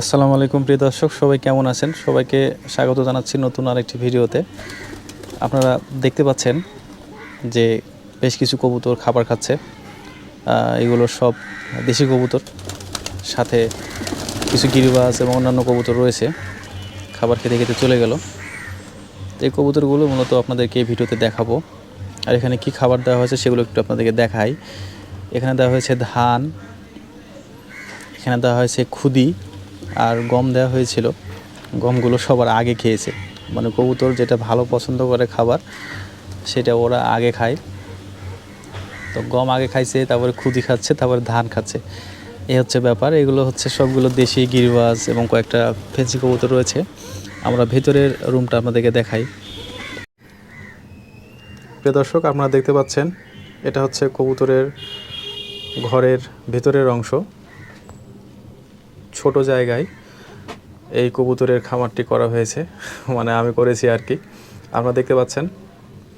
আসসালামু আলাইকুম, প্রিয় দর্শক। সবাই কেমন আছেন? সবাইকে স্বাগত জানাচ্ছি নতুন আরেকটি ভিডিওতে। আপনারা দেখতে পাচ্ছেন যে বেশ কিছু কবুতর খাবার খাচ্ছে। এগুলো সব দেশি কবুতর। সাথে কিছু গিরিবাজ এবং অন্যান্য কবুতর রয়েছে। খাবার খেতে খেতে চলে গেল। এই কবুতরগুলো মূলত আপনাদেরকে এই ভিডিওতে দেখাবো। আর এখানে কি খাবার দেওয়া হয়েছে সেগুলো একটু আপনাদেরকে দেখাই। এখানে দেওয়া হয়েছে ধান। এখানে দেওয়া হয়েছে খুদি। আর গম দেওয়া হয়েছিল। গমগুলো সবার আগে খেয়েছে। মানে কবুতর যেটা ভালো পছন্দ করে খাবার, সেটা ওরা আগে খায়। তো গম আগে খাইছে, তারপরে খুদি খাচ্ছে, তারপরে ধান খাচ্ছে। এ হচ্ছে ব্যাপার। এগুলো হচ্ছে সবগুলো দেশি গিরিবাজ এবং কয়েকটা ফেন্সি কবুতর রয়েছে। আমরা ভেতরের রুমটা আপনাদেরকে দেখাই। প্রিয় দর্শক, আপনারা দেখতে পাচ্ছেন, এটা হচ্ছে কবুতরের ঘরের ভেতরের অংশ। ছোট জায়গায় এই কবুতরের খামারটি করা হয়েছে। মানে আমি করেছি আর কি। আপনারা দেখতে পাচ্ছেন,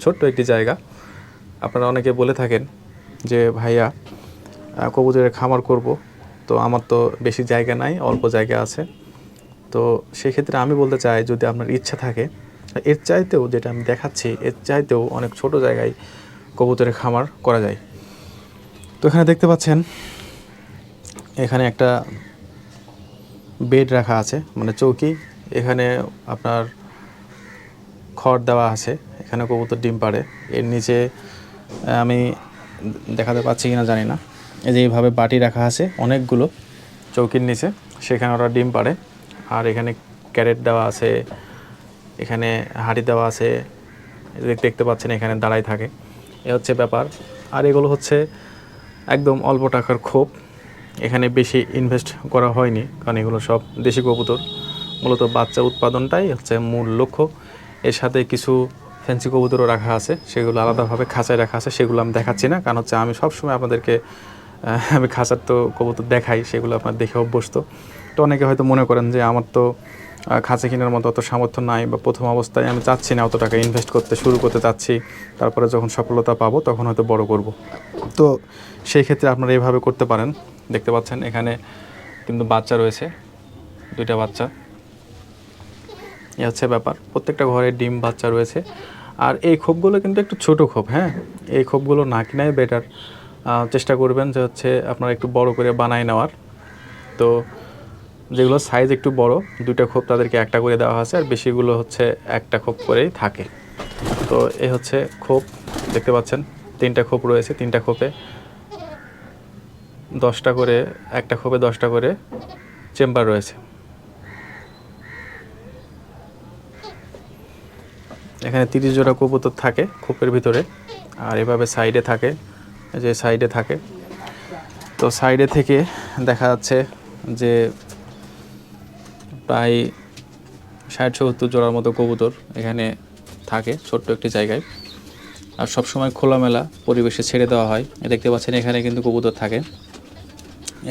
ছোট্ট একটি জায়গা। আপনারা অনেকে বলে থাকেন যে, ভাইয়া কবুতরের খামার করব। তো আমার তো বেশি জায়গা নাই, অল্প জায়গা আছে। তো সেক্ষেত্রে আমি বলতে চাই, যদি আপনার ইচ্ছা থাকে, এর চাইতেও যেটা আমি দেখাচ্ছি, এর চাইতেও অনেক ছোট জায়গায় কবুতরের খামার করা যায়। তো এখানে দেখতে পাচ্ছেন, এখানে একটা বেড রাখা আছে মানে চৌকি। এখানে আপনার খড় দেওয়া আছে, এখানে কবুতর ডিম পাড়ে। এর নিচে আমি দেখাতে পাচ্ছি কিনা জানি না। এই যে এইভাবে বাটি রাখা আছে, অনেকগুলো চৌকির নিচে, সেখানে ওরা ডিম পাড়ে। আর এখানে ক্যারেট দেওয়া আছে, এখানে হাঁড়ি দেওয়া আছে দেখতে পাচ্ছেন এখানে দাঁড়াই থাকে। এ হচ্ছে ব্যাপার। আর এগুলো হচ্ছে একদম অল্প টাকার খোপ। এখানে বেশি ইনভেস্ট করা হয়নি, কারণ এগুলো সব দেশি কবুতর। মূলত বাচ্চা উৎপাদনটাই হচ্ছে মূল লক্ষ্য। এর সাথে কিছু ফ্যান্সি কবুতরও রাখা আছে, সেগুলো আলাদাভাবে খাঁচায় রাখা আছে, সেগুলো আমি দেখাচ্ছি না, কারণ হচ্ছে আমি সবসময় আপনাদেরকে আমি খাঁচার তো কবুতর দেখাই, সেগুলো আপনার দেখে অভ্যস্ত। তো অনেকে হয়তো মনে করেন যে আমার তো খাঁচা কেনার মতো অত সামর্থ্য নাই বা প্রথম অবস্থায় আমি চাচ্ছি না অত টাকা ইনভেস্ট করতে, শুরু করতে চাচ্ছি, তারপরে যখন সফলতা পাবো তখন হয়তো বড় করব। তো সেই ক্ষেত্রে আপনারা এভাবে করতে পারেন। দেখতে পাচ্ছেন, এখানে কিন্তু বাচ্চা রয়েছে, দুইটা বাচ্চা। এ হচ্ছে ব্যাপার, প্রত্যেকটা ঘরে ডিম বাচ্চা রয়েছে। আর এই খোপগুলো কিন্তু একটু ছোট খোপ হ্যাঁ? এই খোপগুলো না কিনাই বেটার চেষ্টা করবেন যে হচ্ছে আপনারা একটু বড় করে বানায় নেওয়ার। তো যেগুলো সাইজ একটু বড়, দুইটা খোপ তাদেরকে একটা করে দেওয়া আছে আর বেশিগুলো হচ্ছে একটা খোপ করেই থাকে। তো এ হচ্ছে খোপ দেখতে পাচ্ছেন, তিনটা খোপ রয়েছে, তিনটা খোপে দশটা করে, একটা খোপে দশটা করে চেম্বার রয়েছে। এখানে তিরিশ জোড়া কবুতর থাকে খোপের ভিতরে, আর এভাবে সাইডে থাকে যে সাইডে থাকে। তো সাইডে থেকে দেখা যাচ্ছে যে প্রায় ষাট সত্তর জোড়ার মতো কবুতর এখানে থাকে, ছোট্ট একটি জায়গায়। আর সবসময় খোলামেলা পরিবেশে ছেড়ে দেওয়া হয়। দেখতে পাচ্ছেন এখানে কিন্তু কবুতর থাকে।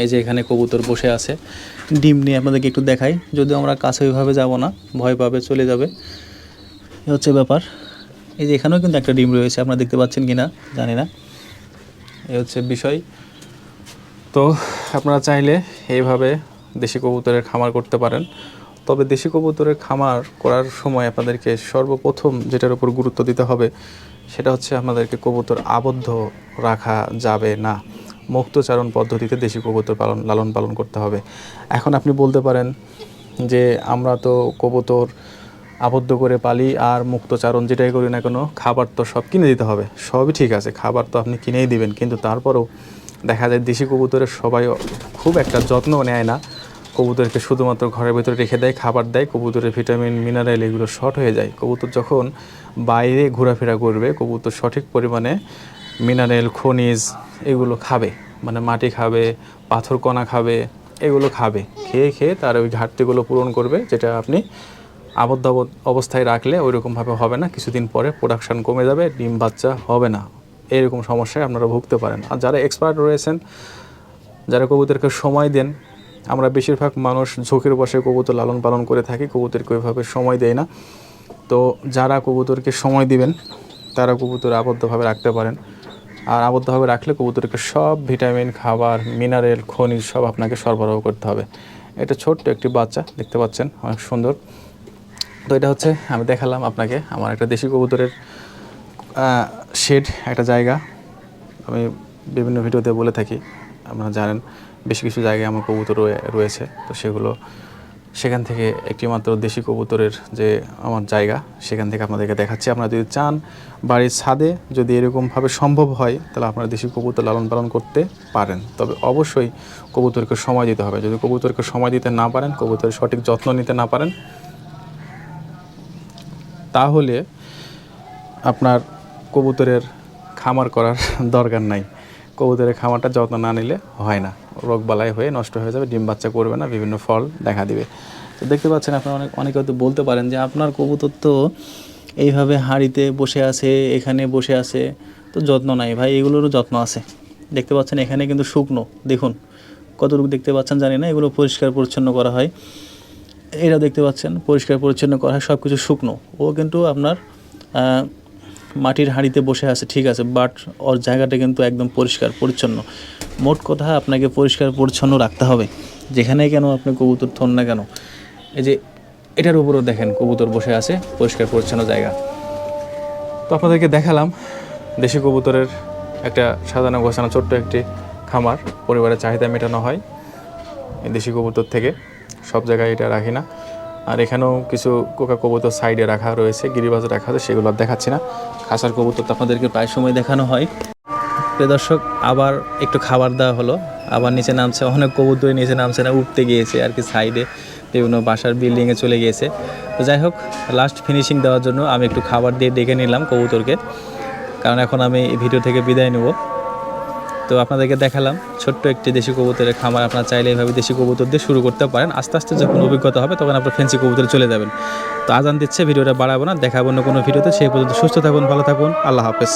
এই যে এখানে কবুতর বসে আছে। ডিম নিয়ে আপনাদেরকে একটু দেখাই। যদিও আমরা কাছে ওইভাবে যাব না, ভয় পাবে, চলে যাবে। এ হচ্ছে ব্যাপার। এই যে এখানেও কিন্তু একটা ডিম রয়েছে, আপনারা দেখতে পাচ্ছেন কি না জানি না। এ হচ্ছে বিষয়। তো আপনারা চাইলে এইভাবে দেশি কবুতরের খামার করতে পারেন। তবে দেশি কবুতরের খামার করার সময় আপনাদেরকে সর্বপ্রথম যেটার উপর গুরুত্ব দিতে হবে, সেটা হচ্ছে আপনাদেরকে কবুতর আবদ্ধ রাখা যাবে না। মুক্তচারণ পদ্ধতিতে দেশি কবুতর পালন, লালন পালন করতে হবে। এখন আপনি বলতে পারেন যে আমরা তো কবুতর আবদ্ধ করে পালি আর মুক্তচারণ যেটাই করি না কেন, খাবার তো সব কিনে দিতে হবে। সবই ঠিক আছে, খাবার তো আপনি কিনেই দিবেন, কিন্তু তারপরেও দেখা যায় দেশি কবুতরের সবাই খুব একটা যত্ন নেয় না। কবুতরকে শুধুমাত্র ঘরের ভিতরে রেখে দেয়, খাবার দেয়, কবুতরের ভিটামিন মিনারেল এগুলো শর্ট হয়ে যায়। কবুতর যখন বাইরে ঘোরাফেরা করবে, কবুতর সঠিক পরিমাণে মিনারেল খনিজ এগুলো খাবে। মানে মাটি খাবে, পাথর কণা খাবে, এগুলো খাবে। খেয়ে খেয়ে তার ওই ঘাটতিগুলো পূরণ করবে, যেটা আপনি আবদ্ধ অবস্থায় রাখলে ওই রকমভাবে হবে না। কিছুদিন পরে প্রোডাকশান কমে যাবে, ডিম বাচ্চা হবে না। এরকম সমস্যায় আপনারা ভুগতে পারেন। আর যারা এক্সপার্ট রয়েছেন, যারা কবুতরকে সময় দেন, আমরা বেশিরভাগ মানুষ ঝোঁকের বসে কবুতর লালন পালন করে থাকি, কবুতরকে ওইভাবে সময় দেয় না। তো যারা কবুতরকে সময় দিবেন, তারা কবুতর আবদ্ধভাবে রাখতে পারেন। আর আবদ্ধভাবে রাখলে কবুতরকে সব ভিটামিন, খাবার, মিনারেল, খনিজ সব আপনাকে সরবরাহ করতে হবে। এটা ছোট্ট একটি বাচ্চা, দেখতে পাচ্ছেন, অনেক সুন্দর। তো এটা হচ্ছে, আমি দেখালাম আপনাকে আমার একটা দেশি কবুতরের শেড একটা জায়গা। আমি বিভিন্ন ভিডিওতে বলে থাকি, আপনারা জানেন, বেশ কিছু জায়গায় আমার কবুতর রয়ে- রয়েছে। তো সেগুলো সেখান থেকে একটি মাত্র দেশি কবুতরের যে আমার জায়গা, সেখান থেকে আপনাদেরকে দেখাচ্ছি। আপনারা যদি চান বাড়ির ছাদে যদি এরকমভাবে সম্ভব হয়, তাহলে আপনারা দেশি কবুতর লালন পালন করতে পারেন। তবে অবশ্যই কবুতরকে সময় দিতে হবে। যদি কবুতরকে সময় দিতে না পারেন, কবুতরের সঠিক যত্ন নিতে না পারেন, তাহলে আপনার কবুতরের খামার করার দরকার নাই। কবুতরের খামারটা যত্ন না নিলে হয় না। রোগবালাই হয়ে নষ্ট হয়ে যাবে, ডিম বাচ্চা করবে না, বিভিন্ন ফল দেখা দিবে। তো দেখতে পাচ্ছেন আপনারা অনেক, অনেকে হয়তো বলতে পারেন যে আপনার কবুতর তো এইভাবে হাঁড়িতে বসে আছে, এখানে বসে আছে, তো যত্ন নাই ভাই, এগুলোরও যত্ন আছে। দেখতে পাচ্ছেন এখানে কিন্তু শুকনো, দেখুন, কতটুকু দেখতে পাচ্ছেন জানি না, এগুলো পরিষ্কার পরিচ্ছন্ন করা হয়। এরা দেখতে পাচ্ছেন পরিষ্কার পরিচ্ছন্ন করা হয় সব কিছু শুকনো। ও কিন্তু আপনার মাটির হাঁড়িতে বসে আছে, ঠিক আছে বাট ওর জায়গাটা কিন্তু একদম পরিষ্কার, পরিচ্ছন্ন। মোট কথা আপনাকে পরিষ্কার পরিচ্ছন্ন রাখতে হবে। যেখানে কেন আপনি কবুতর থন না কেন। এই যে এটার উপরও দেখেন, কবুতর বসে আছে, পরিষ্কার পরিচ্ছন্ন জায়গা। তো আপনাদেরকে দেখালাম দেশি কবুতরের একটা সাজানো গোছানো ছোট্ট একটি খামার। পরিবারের চাহিদা মেটানো হয় দেশি কবুতর থেকে। সব জায়গায় এটা রাখি না। আর এখানেও কিছু কোকা কবুতর সাইডে রাখা রয়েছে, গিরিবাজে রাখা আছে, সেগুলো দেখাচ্ছি না। খাসার কবুতর তো আপনাদেরকে প্রায় সময় দেখানো হয়। প্রিয় দর্শক, আবার একটু খাবার দেওয়া হলো। আবার নিচে নামছে, অনেক কবুতর নিচে নামছে না, উঠতে গিয়েছে আর কি সাইডে, বিভিন্ন বাসার বিল্ডিংয়ে চলে গিয়েছে। তো যাই হোক লাস্ট ফিনিশিং দেওয়ার জন্য আমি একটু খাবার দিয়ে ডেকে নিলাম কবুতরকে, কারণ এখন আমি ভিডিও থেকে বিদায় নেব। তো আপনাদেরকে দেখালাম, ছোট্ট একটি দেশি কবুতরের খামার। আপনার চাইলে এইভাবে দেশি কবুতর দিয়ে শুরু করতে পারেন। আস্তে আস্তে যখন অভিজ্ঞতা হবে, তখন আপনার ফ্যান্সি কবুতরে চলে যাবেন। তো আজান দিচ্ছে, ভিডিওটা বাড়াবো না, দেখাবো না কোনো ভিডিওতে। সেই পর্যন্ত সুস্থ থাকুন, ভালো থাকুন, আল্লাহ হাফেজ।